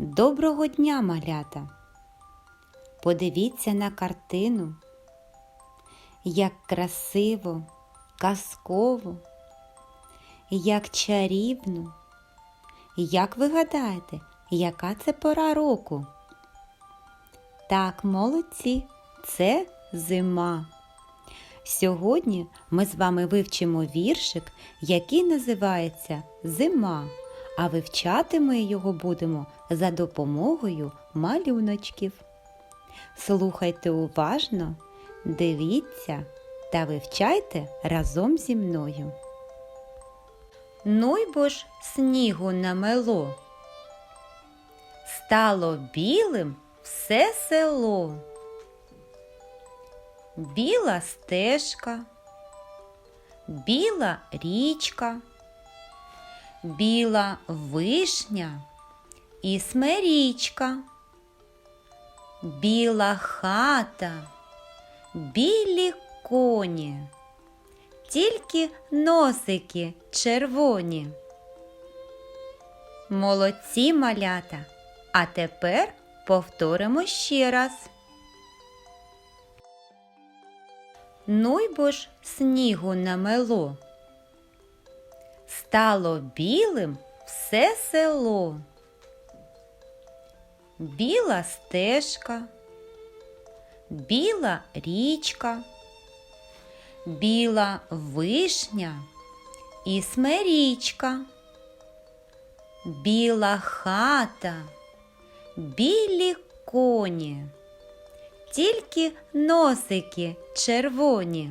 Доброго дня, малята! Подивіться на картину, як красиво, казково, як чарівно. Як ви гадаєте, яка це пора року? Так, молодці, це зима. Сьогодні ми з вами вивчимо віршик, який називається Зима, а вивчати ми його будемо за допомогою малюночків. Слухайте уважно, дивіться та вивчайте разом зі мною. Ну й бо ж снігу намело. Стало білим все село. Біла стежка, біла річка, біла вишня і смерічка, біла хата, білі коні, тільки носики червоні. Молодці малята, а тепер повторимо ще раз. Ну й бо ж снігу намело. Стало білим все село. Біла стежка, біла річка, біла вишня і смерічка, біла хата, білі коні тільки носики червоні.